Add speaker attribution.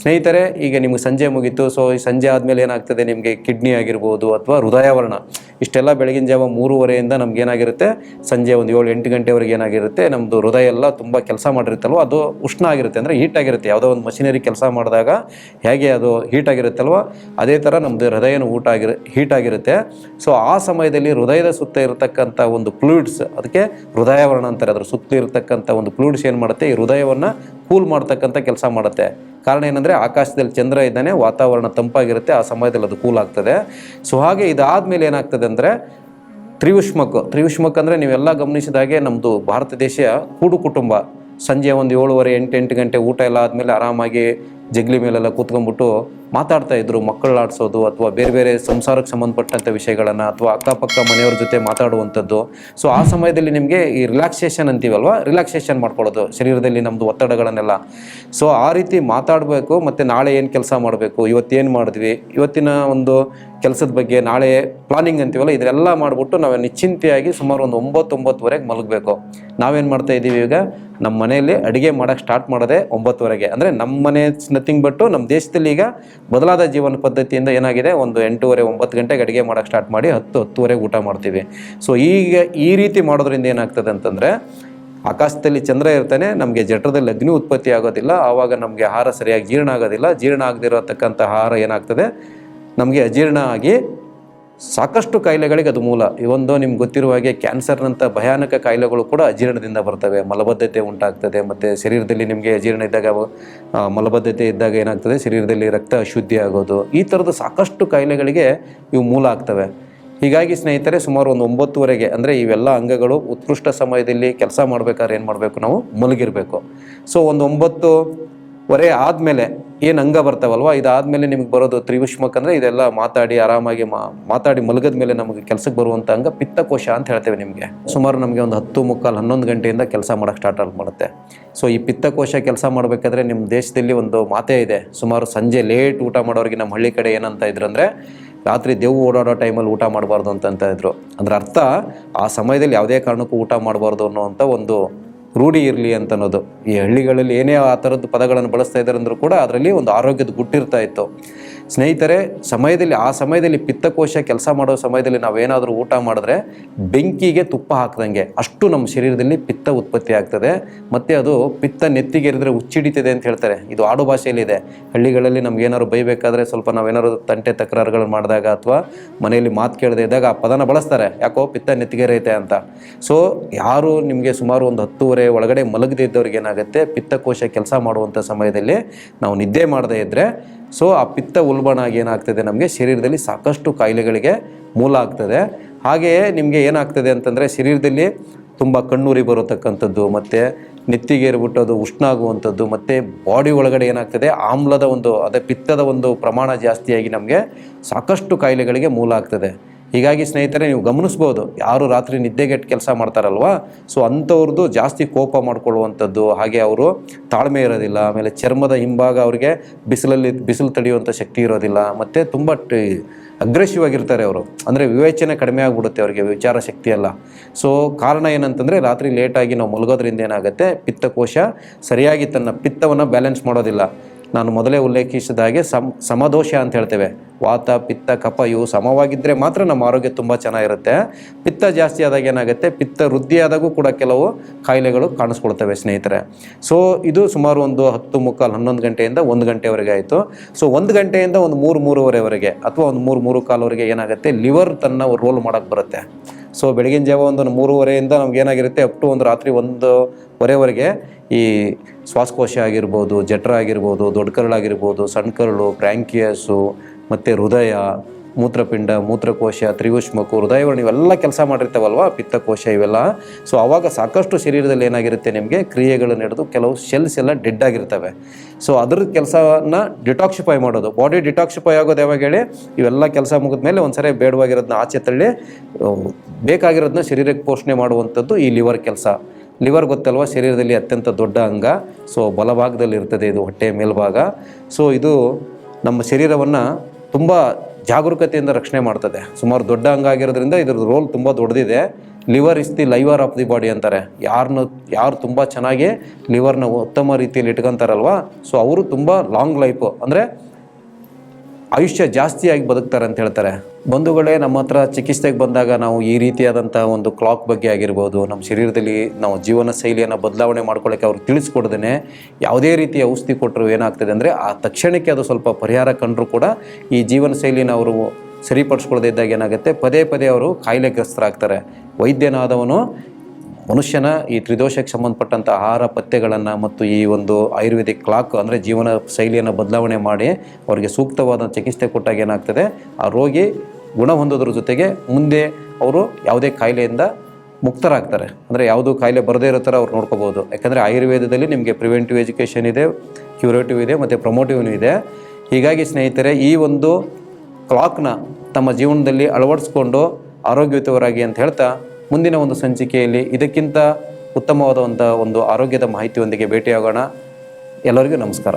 Speaker 1: ಸ್ನೇಹಿತರೆ, ಈಗ ನಿಮಗೆ ಸಂಜೆ ಮುಗೀತು. ಸೊ ಈ ಸಂಜೆ ಆದಮೇಲೆ ಏನಾಗ್ತದೆ? ನಿಮಗೆ ಕಿಡ್ನಿ ಆಗಿರ್ಬೋದು ಅಥವಾ ಹೃದಯವರ್ಣ. ಇಷ್ಟೆಲ್ಲ ಬೆಳಗಿನ ಜಾವ ಮೂರುವರೆಯಿಂದ ನಮ್ಗೆ ಏನಾಗಿರುತ್ತೆ? ಸಂಜೆ ಒಂದು ಏಳು ಎಂಟು ಗಂಟೆವರೆಗೆ ಏನಾಗಿರುತ್ತೆ? ನಮ್ಮದು ಹೃದಯ ಎಲ್ಲ ತುಂಬ ಕೆಲಸ ಮಾಡಿರುತ್ತಲ್ವ? ಅದು ಉಷ್ಣ ಆಗಿರುತ್ತೆ. ಅಂದರೆ ಹೀಟ್ ಆಗಿರುತ್ತೆ. ಯಾವುದೋ ಒಂದು ಮಷಿನರಿ ಕೆಲಸ ಮಾಡಿದಾಗ ಹೇಗೆ ಅದು ಹೀಟ್ ಆಗಿರುತ್ತಲ್ವ? ಅದೇ ಥರ ನಮ್ಮದು ಹೃದಯನ ಊಟ ಆಗಿರ ಹೀಟ್ ಆಗಿರುತ್ತೆ. ಸೊ ಆ ಸಮಯದಲ್ಲಿ ಹೃದಯದ ಸುತ್ತ ಇರತಕ್ಕಂಥ ಒಂದು ಫ್ಲೂಯಿಡ್ಸ್ ಅದಕ್ಕೆ ಹೃದಯವರ್ಣ ಅಂತಾರೆ. ಅದರ ಸುತ್ತ ಇರತಕ್ಕಂಥ ಒಂದು ಫ್ಲೂಯಿಡ್ಸ್ ಏನು ಮಾಡುತ್ತೆ? ಈ ಹೃದಯವನ್ನು ಕೂಲ್ ಮಾಡ್ತಕ್ಕಂಥ ಕೆಲಸ ಮಾಡುತ್ತೆ. ಕಾರಣ ಏನಂದರೆ ಆಕಾಶದಲ್ಲಿ ಚಂದ್ರ ಇದ್ದಾನೆ, ವಾತಾವರಣ ತಂಪಾಗಿರುತ್ತೆ, ಆ ಸಮಯದಲ್ಲಿ ಅದು ಕೂಲ್ ಆಗ್ತದೆ. ಸೊ ಹಾಗೆ ಇದಾದಮೇಲೆ ಏನಾಗ್ತದೆ ಅಂದರೆ ತ್ರಿಯುಷ್ಮಕ್ ತ್ರಿಯುಷ್ಮಕ್ ಅಂದರೆ ನೀವೆಲ್ಲ ಗಮನಿಸಿದ ಹಾಗೆ ನಮ್ಮದು ಭಾರತ ದೇಶ ಕೂಡು ಕುಟುಂಬ. ಸಂಜೆ ಒಂದು ಏಳುವರೆ ಎಂಟು ಎಂಟು ಗಂಟೆ ಊಟ ಎಲ್ಲ ಆದಮೇಲೆ ಆರಾಮಾಗಿ ಜಗ್ಲಿ ಮೇಲೆಲ್ಲ ಕೂತ್ಕೊಂಡ್ಬಿಟ್ಟು ಮಾತಾಡ್ತಾ ಇದ್ರು ಮಕ್ಕಳು ಆಡಿಸೋದು ಅಥವಾ ಬೇರೆ ಬೇರೆ ಸಂಸಾರಕ್ಕೆ ಸಂಬಂಧಪಟ್ಟಂಥ ವಿಷಯಗಳನ್ನು ಅಥವಾ ಅಕ್ಕಪಕ್ಕ ಮನೆಯವ್ರ ಜೊತೆ ಮಾತಾಡುವಂಥದ್ದು. ಸೊ ಆ ಸಮಯದಲ್ಲಿ ನಿಮಗೆ ಈ ರಿಲ್ಯಾಕ್ಸೇಷನ್ ಅಂತೀವಲ್ವ? ರಿಲ್ಯಾಕ್ಸೇಷನ್ ಮಾಡ್ಕೊಳ್ಳೋದು, ಶರೀರದಲ್ಲಿ ನಮ್ಮದು ಒತ್ತಡಗಳನ್ನೆಲ್ಲ. ಸೊ ಆ ರೀತಿ ಮಾತಾಡಬೇಕು ಮತ್ತು ನಾಳೆ ಏನು ಕೆಲಸ ಮಾಡಬೇಕು? ಇವತ್ತೇನು ಮಾಡಿದ್ವಿ? ಇವತ್ತಿನ ಒಂದು ಕೆಲಸದ ಬಗ್ಗೆ ನಾಳೆ ಪ್ಲಾನಿಂಗ್ ಅಂತೀವಲ್ಲ? ಇದೆಲ್ಲ ಮಾಡಿಬಿಟ್ಟು ನಾವು ನಿಶ್ಚಿಂತೆಯಾಗಿ ಸುಮಾರು ಒಂದು ಒಂಬತ್ತೊಂಬತ್ತುವರೆಗೆ ಮಲಗಬೇಕು. ನಾವೇನು ಮಾಡ್ತಾ ಇದ್ದೀವಿ ಈಗ? ನಮ್ಮ ಮನೆಯಲ್ಲಿ ಅಡುಗೆ ಮಾಡೋಕ್ಕೆ ಸ್ಟಾರ್ಟ್ ಮಾಡೋದೇ ಒಂಬತ್ತುವರೆಗೆ. ಅಂದರೆ ನಮ್ಮ ಮನೆ ನಥಿಂಗ್ ಬಟ್ಟು ನಮ್ಮ ದೇಶದಲ್ಲಿ ಈಗ ಬದಲಾದ ಜೀವನ ಪದ್ಧತಿಯಿಂದ ಏನಾಗಿದೆ? ಒಂದು ಎಂಟೂವರೆ, ಒಂಬತ್ತು ಗಂಟೆಗೆ ಅಡುಗೆ ಮಾಡೋಕ್ಕೆ ಸ್ಟಾರ್ಟ್ ಮಾಡಿ ಹತ್ತು ಹತ್ತುವರೆಗೆ ಊಟ ಮಾಡ್ತೀವಿ. ಸೊ ಈಗ ಈ ರೀತಿ ಮಾಡೋದ್ರಿಂದ ಏನಾಗ್ತದೆ ಅಂತಂದರೆ, ಆಕಾಶದಲ್ಲಿ ಚಂದ್ರ ಇರ್ತಾನೆ, ನಮಗೆ ಜಠರದಲ್ಲಿ ಅಗ್ನಿ ಉತ್ಪತ್ತಿ ಆಗೋದಿಲ್ಲ, ಆವಾಗ ನಮಗೆ ಆಹಾರ ಸರಿಯಾಗಿ ಜೀರ್ಣ ಆಗೋದಿಲ್ಲ. ಜೀರ್ಣ ಆಗದಿರತಕ್ಕಂಥ ಆಹಾರ ಏನಾಗ್ತದೆ? ನಮಗೆ ಅಜೀರ್ಣ ಆಗಿ ಸಾಕಷ್ಟು ಕಾಯಿಲೆಗಳಿಗೆ ಅದು ಮೂಲ. ಇವೊಂದು ನಿಮ್ಗೆ ಗೊತ್ತಿರುವ ಹಾಗೆ ಕ್ಯಾನ್ಸರ್ನಂಥ ಭಯಾನಕ ಕಾಯಿಲೆಗಳು ಕೂಡ ಅಜೀರ್ಣದಿಂದ ಬರ್ತವೆ. ಮಲಬದ್ಧತೆ ಉಂಟಾಗ್ತದೆ, ಮತ್ತು ಶರೀರದಲ್ಲಿ ನಿಮಗೆ ಅಜೀರ್ಣ ಇದ್ದಾಗ ಮಲಬದ್ಧತೆ ಇದ್ದಾಗ ಏನಾಗ್ತದೆ? ಶರೀರದಲ್ಲಿ ರಕ್ತ ಅಶುದ್ಧಿ ಆಗೋದು. ಈ ಥರದ ಸಾಕಷ್ಟು ಕಾಯಿಲೆಗಳಿಗೆ ಇವು ಮೂಲ ಆಗ್ತವೆ. ಹೀಗಾಗಿ ಸ್ನೇಹಿತರೆ, ಸುಮಾರು ಒಂದು ಒಂಬತ್ತುವರೆಗೆ, ಅಂದರೆ ಇವೆಲ್ಲ ಅಂಗಗಳು ಉತ್ಕೃಷ್ಟ ಸಮಯದಲ್ಲಿ ಕೆಲಸ ಮಾಡಬೇಕಾದ್ರೆ ಏನು ಮಾಡಬೇಕು ನಾವು? ಮಲಗಿರಬೇಕು. ಸೊ ಒಂದು ಒಂಬತ್ತು ವರೆ ಆದಮೇಲೆ ಏನು ಅಂಗ ಬರ್ತಾವಲ್ವ? ಇದಾದಮೇಲೆ ನಿಮಗೆ ಬರೋದು ತ್ರಿವಿಷ್ಮಕ್ ಅಂದರೆ ಇದೆಲ್ಲ ಮಾತಾಡಿ ಆರಾಮಾಗಿ ಮಾತಾಡಿ ಮಲಗದ ಮೇಲೆ ನಮಗೆ ಕೆಲಸಕ್ಕೆ ಬರುವಂಥ ಅಂಗ ಪಿತ್ತಕೋಶ ಅಂತ ಹೇಳ್ತೇವೆ ನಿಮಗೆ. ಸುಮಾರು ನಮಗೆ ಒಂದು ಹತ್ತು ಮುಕ್ಕಾಲು ಹನ್ನೊಂದು ಗಂಟೆಯಿಂದ ಕೆಲಸ ಮಾಡೋಕ್ಕೆ ಸ್ಟಾರ್ಟ್ ಆಗಿ ಮಾಡುತ್ತೆ. ಸೊ ಈ ಪಿತ್ತಕೋಶ ಕೆಲಸ ಮಾಡಬೇಕಾದ್ರೆ ನಿಮ್ಮ ದೇಶದಲ್ಲಿ ಒಂದು ಮಾತೇ ಇದೆ. ಸುಮಾರು ಸಂಜೆ ಲೇಟ್ ಊಟ ಮಾಡೋರಿಗೆ ನಮ್ಮ ಹಳ್ಳಿ ಕಡೆ ಏನಂತ ಇದ್ರು ಅಂದರೆ ರಾತ್ರಿ ದೇವು ಓಡಾಡೋ ಟೈಮಲ್ಲಿ ಊಟ ಮಾಡಬಾರ್ದು ಅಂತ ಇದ್ರು. ಅಂದ್ರೆ ಅರ್ಥ, ಆ ಸಮಯದಲ್ಲಿ ಯಾವುದೇ ಕಾರಣಕ್ಕೂ ಊಟ ಮಾಡಬಾರ್ದು ಅನ್ನೋವಂಥ ಒಂದು ರೂಢಿ ಇರಲಿ ಅಂತ ಅನ್ನೋದು ಈ ಹಳ್ಳಿಗಳಲ್ಲಿ ಏನೇ ಆ ಥರದ್ದು ಪದಗಳನ್ನು ಬಳಸ್ತಾ ಇದ್ದಾರೆ ಅಂದರೂ ಕೂಡ ಅದರಲ್ಲಿ ಒಂದು ಆರೋಗ್ಯದ ಗುಟ್ಟಿರ್ತಾ ಇತ್ತು. ಸ್ನೇಹಿತರೆ, ಸಮಯದಲ್ಲಿ ಆ ಸಮಯದಲ್ಲಿ ಪಿತ್ತಕೋಶ ಕೆಲಸ ಮಾಡೋ ಸಮಯದಲ್ಲಿ ನಾವೇನಾದರೂ ಊಟ ಮಾಡಿದ್ರೆ ಬೆಂಕಿಗೆ ತುಪ್ಪ ಹಾಕ್ದಂಗೆ ಅಷ್ಟು ನಮ್ಮ ಶರೀರದಲ್ಲಿ ಪಿತ್ತ ಉತ್ಪತ್ತಿ ಆಗ್ತದೆ. ಮತ್ತು ಅದು ಪಿತ್ತ ನೆತ್ತಿಗೆರಿದ್ರೆ ಹುಚ್ಚಿಡಿತಿದೆ ಅಂತ ಹೇಳ್ತಾರೆ. ಇದು ಆಡು ಭಾಷೆಯಲ್ಲಿದೆ. ಹಳ್ಳಿಗಳಲ್ಲಿ ನಮ್ಗೆ ಏನಾದ್ರು ಬೈಬೇಕಾದ್ರೆ ಸ್ವಲ್ಪ ನಾವೇನಾದ್ರು ತಂಟೆ ತಕರಾರುಗಳು ಮಾಡಿದಾಗ ಅಥವಾ ಮನೆಯಲ್ಲಿ ಮಾತು ಕೇಳದೆ ಇದ್ದಾಗ ಆ ಪದನ ಬಳಸ್ತಾರೆ. ಯಾಕೋ ಪಿತ್ತ ನೆತ್ತಿಗೆರೈತೆ ಅಂತ. ಸೊ ಯಾರು ನಿಮಗೆ ಸುಮಾರು ಒಂದು ಹತ್ತುವರೆ ಒಳಗಡೆ ಮಲಗದೇ ಇದ್ದವ್ರಿಗೆ ಏನಾಗುತ್ತೆ, ಪಿತ್ತಕೋಶ ಕೆಲಸ ಮಾಡುವಂಥ ಸಮಯದಲ್ಲಿ ನಾವು ನಿದ್ದೆ ಮಾಡದೇ ಇದ್ದರೆ ಸೊ ಆ ಪಿತ್ತ ಉಲ್ಬಣ ಏನಾಗ್ತದೆ? ನಮಗೆ ಶರೀರದಲ್ಲಿ ಸಾಕಷ್ಟು ಕಾಯಿಲೆಗಳಿಗೆ ಮೂಲ ಆಗ್ತದೆ. ಹಾಗೆಯೇ ನಿಮಗೆ ಏನಾಗ್ತದೆ ಅಂತಂದರೆ ಶರೀರದಲ್ಲಿ ತುಂಬ ಕಣ್ಣೂರಿ ಬರತಕ್ಕಂಥದ್ದು, ಮತ್ತು ನೆತ್ತಿಗೆ ಏರ್ಬಿಟ್ಟು ಅದು ಉಷ್ಣ ಆಗುವಂಥದ್ದು ಮತ್ತು ಬಾಡಿ ಒಳಗಡೆ ಏನಾಗ್ತದೆ? ಆಮ್ಲದ ಒಂದು, ಅದೇ ಪಿತ್ತದ ಒಂದು ಪ್ರಮಾಣ ಜಾಸ್ತಿಯಾಗಿ ನಮಗೆ ಸಾಕಷ್ಟು ಕಾಯಿಲೆಗಳಿಗೆ ಮೂಲ ಆಗ್ತದೆ. ಹೀಗಾಗಿ ಸ್ನೇಹಿತರೆ, ನೀವು ಗಮನಿಸ್ಬೋದು, ಯಾರು ರಾತ್ರಿ ನಿದ್ದೆಗೆಟ್ಟು ಕೆಲಸ ಮಾಡ್ತಾರಲ್ವಾ? ಸೊ ಅಂಥವ್ರದ್ದು ಜಾಸ್ತಿ ಕೋಪ ಮಾಡ್ಕೊಳ್ಳುವಂಥದ್ದು, ಹಾಗೆ ಅವರು ತಾಳ್ಮೆ ಇರೋದಿಲ್ಲ, ಆಮೇಲೆ ಚರ್ಮದ ಹಿಂಭಾಗ ಅವರಿಗೆ ಬಿಸಿಲಲ್ಲಿ, ಬಿಸಿಲು ತಡೆಯುವಂಥ ಶಕ್ತಿ ಇರೋದಿಲ್ಲ, ಮತ್ತು ತುಂಬ ಅಗ್ರೆಸಿವ್ ಆಗಿರ್ತಾರೆ ಅವರು. ಅಂದರೆ ವಿವೇಚನೆ ಕಡಿಮೆ ಆಗಿಬಿಡುತ್ತೆ ಅವರಿಗೆ, ವಿಚಾರ ಶಕ್ತಿ ಎಲ್ಲ. ಸೊ ಕಾರಣ ಏನಂತಂದರೆ, ರಾತ್ರಿ ಲೇಟಾಗಿ ನಾವು ಮಲಗೋದ್ರಿಂದ ಏನಾಗುತ್ತೆ, ಪಿತ್ತಕೋಶ ಸರಿಯಾಗಿ ತನ್ನ ಪಿತ್ತವನ್ನು ಬ್ಯಾಲೆನ್ಸ್ ಮಾಡೋದಿಲ್ಲ. ನಾನು ಮೊದಲೇ ಉಲ್ಲೇಖಿಸಿದ ಹಾಗೆ ಸಮ, ಸಮದೋಷ ಅಂತ ಹೇಳ್ತೇವೆ. ವಾತ, ಪಿತ್ತ, ಕಫ ಇವು ಸಮವಾಗಿದ್ದರೆ ಮಾತ್ರ ನಮ್ಮ ಆರೋಗ್ಯ ತುಂಬ ಚೆನ್ನಾಗಿರುತ್ತೆ. ಪಿತ್ತ ಜಾಸ್ತಿ ಆದಾಗ ಏನಾಗುತ್ತೆ? ಪಿತ್ತ ವೃದ್ಧಿಯಾದಾಗೂ ಕೂಡ ಕೆಲವು ಕಾಯಿಲೆಗಳು ಕಾಣಿಸ್ಕೊಳ್ತವೆ ಸ್ನೇಹಿತರೆ. ಸೊ ಇದು ಸುಮಾರು ಒಂದು ಹತ್ತು ಮುಕ್ಕಾಲು ಹನ್ನೊಂದು ಗಂಟೆಯಿಂದ ಒಂದು ಗಂಟೆವರೆಗೆ ಆಯಿತು. ಸೊ ಒಂದು ಗಂಟೆಯಿಂದ ಒಂದು ಮೂರು, ಮೂರುವರೆವರೆಗೆ ಅಥವಾ ಒಂದು ಮೂರು ಮೂರು ಕಾಲವರೆಗೆ ಏನಾಗುತ್ತೆ? ಲಿವರ್ ತನ್ನ ರೋಲ್ ಮಾಡೋಕ್ಕೆ ಬರುತ್ತೆ. ಸೊ ಬೆಳಗಿನ ಜಾವ ಒಂದು ಮೂರುವರೆಯಿಂದ ನಮ್ಗೆ ಏನಾಗಿರುತ್ತೆ? ಅಪ್ ಟು ಒಂದು ರಾತ್ರಿ ಒಂದುವರೆವರೆಗೆ ಈ ಶ್ವಾಸಕೋಶ ಆಗಿರ್ಬೋದು, ಜಠರ ಆಗಿರ್ಬೋದು, ದೊಡ್ಡ ಕರಳಾಗಿರ್ಬೋದು ಸಣ್ಣ ಕರಳು ಬ್ರ್ಯಾಂಕಿಯಸ್ಸು ಮತ್ತು ಹೃದಯ, ಮೂತ್ರಪಿಂಡ, ಮೂತ್ರಕೋಶ ತ್ರಿವುಷ್ಮಕು ಹೃದಯವರ್ಣ ಇವೆಲ್ಲ ಕೆಲಸ ಮಾಡಿರ್ತಾವಲ್ವ? ಪಿತ್ತಕೋಶ ಇವೆಲ್ಲ. ಸೊ ಆವಾಗ ಸಾಕಷ್ಟು ಶರೀರದಲ್ಲಿ ಏನಾಗಿರುತ್ತೆ ನಿಮಗೆ? ಕ್ರಿಯೆಗಳು ನಡೆದು ಕೆಲವು ಶೆಲ್ಸ್ ಎಲ್ಲ ಡೆಡ್ ಆಗಿರ್ತವೆ. ಸೊ ಅದ್ರ ಕೆಲಸನ ಡಿಟಾಕ್ಸಿಫೈ ಮಾಡೋದು. ಬಾಡಿ ಡಿಟಾಕ್ಸಿಫೈ ಆಗೋದು ಯಾವಾಗ ಹೇಳಿ? ಇವೆಲ್ಲ ಕೆಲಸ ಮುಗಿದ ಮೇಲೆ ಒಂದ್ಸರಿ ಬೇಡವಾಗಿರೋದನ್ನ ಆಚೆ ತಳ್ಳಿ ಬೇಕಾಗಿರೋದನ್ನ ಶರೀರಕ್ಕೆ ಪೋಷಣೆ ಮಾಡುವಂಥದ್ದು ಈ ಲಿವರ್ ಕೆಲಸ. ಲಿವರ್ ಗೊತ್ತಲ್ವ? ಶರೀರದಲ್ಲಿ ಅತ್ಯಂತ ದೊಡ್ಡ ಅಂಗ. ಸೊ ಬಲಭಾಗದಲ್ಲಿ ಇರ್ತದೆ ಇದು ಹೊಟ್ಟೆಯ ಮೇಲ್ಭಾಗ. ಸೊ ಇದು ನಮ್ಮ ಶರೀರವನ್ನು ತುಂಬ ಜಾಗರೂಕತೆಯಿಂದ ರಕ್ಷಣೆ ಮಾಡ್ತದೆ. ಸುಮಾರು ದೊಡ್ಡ ಅಂಗ ಆಗಿರೋದ್ರಿಂದ ಇದ್ರ ರೋಲ್ ತುಂಬ ದೊಡ್ಡದಿದೆ. Liver is the liver of the body ಅಂತಾರೆ. ಯಾರನ್ನ ಯಾರು ತುಂಬ ಚೆನ್ನಾಗಿ ಲಿವರ್ನ ಉತ್ತಮ ರೀತಿಯಲ್ಲಿ ಇಟ್ಕೊತಾರಲ್ವ? ಸೊ ಅವರು ತುಂಬ ಲಾಂಗ್ ಲೈಫು ಅಂದರೆ ಆಯುಷ್ಯ ಜಾಸ್ತಿಯಾಗಿ ಬದುಕ್ತಾರೆ ಅಂತ ಹೇಳ್ತಾರೆ. ಬಂಧುಗಳೇ, ನಮ್ಮ ಹತ್ರ ಚಿಕಿತ್ಸೆಗೆ ಬಂದಾಗ ನಾವು ಈ ರೀತಿಯಾದಂಥ ಒಂದು ಕ್ಲಾಕ್ ಬಗ್ಗೆ ಆಗಿರ್ಬೋದು, ನಮ್ಮ ಶರೀರದಲ್ಲಿ ನಾವು ಜೀವನ ಶೈಲಿಯನ್ನು ಬದಲಾವಣೆ ಮಾಡ್ಕೊಳ್ಳೋಕೆ ಅವ್ರು ತಿಳಿಸ್ಕೊಡ್ದೇ ಯಾವುದೇ ರೀತಿಯ ಔಷಧಿ ಕೊಟ್ಟರು ಏನಾಗ್ತದೆ ಅಂದರೆ, ಆ ತಕ್ಷಣಕ್ಕೆ ಅದು ಸ್ವಲ್ಪ ಪರಿಹಾರ ಕಂಡರೂ ಕೂಡ ಈ ಜೀವನ ಶೈಲಿನ ಅವರು ಸರಿಪಡಿಸ್ಕೊಳ್ಳದೇ ಇದ್ದಾಗ ಏನಾಗುತ್ತೆ, ಪದೇ ಪದೇ ಅವರು ಕಾಯಿಲೆಗ್ರಸ್ತರಾಗ್ತಾರೆ. ವೈದ್ಯನಾದವನು ಮನುಷ್ಯನ ಈ ತ್ರಿದೋಷಕ್ಕೆ ಸಂಬಂಧಪಟ್ಟಂಥ ಆಹಾರ ಪಥ್ಯಗಳನ್ನು ಮತ್ತು ಈ ಒಂದು ಆಯುರ್ವೇದಿಕ್ ಕ್ಲಾಕ್ ಅಂದರೆ ಜೀವನ ಶೈಲಿಯನ್ನು ಬದಲಾವಣೆ ಮಾಡಿ ಅವರಿಗೆ ಸೂಕ್ತವಾದ ಚಿಕಿತ್ಸೆ ಕೊಟ್ಟಾಗ ಏನಾಗ್ತದೆ? ಆ ರೋಗಿ ಗುಣ ಹೊಂದೋದ್ರ ಜೊತೆಗೆ ಮುಂದೆ ಅವರು ಯಾವುದೇ ಕಾಯಿಲೆಯಿಂದ ಮುಕ್ತರಾಗ್ತಾರೆ. ಅಂದರೆ ಯಾವುದು ಕಾಯಿಲೆ ಬರದೇ ಇರೋ ಥರ ಅವ್ರು ನೋಡ್ಕೋಬೋದು. ಯಾಕಂದರೆ ಆಯುರ್ವೇದದಲ್ಲಿ ನಿಮಗೆ ಪ್ರಿವೆಂಟಿವ್ ಎಜುಕೇಷನ್ ಇದೆ ಕ್ಯೂರೇಟಿವ್ ಇದೆ ಮತ್ತು ಪ್ರಮೋಟಿವ್ನೂ ಇದೆ. ಹೀಗಾಗಿ ಸ್ನೇಹಿತರೆ, ಈ ಒಂದು ಕ್ಲಾಕ್ನ ತಮ್ಮ ಜೀವನದಲ್ಲಿ ಅಳವಡಿಸ್ಕೊಂಡು ಆರೋಗ್ಯಯುತವರಾಗಿ ಅಂತ ಹೇಳ್ತಾ ಮುಂದಿನ ಒಂದು ಸಂಚಿಕೆಯಲ್ಲಿ ಇದಕ್ಕಿಂತ ಉತ್ತಮವಾದಂಥ ಒಂದು ಆರೋಗ್ಯದ ಮಾಹಿತಿಯೊಂದಿಗೆ ಭೇಟಿಯಾಗೋಣ. ಎಲ್ಲರಿಗೂ ನಮಸ್ಕಾರ.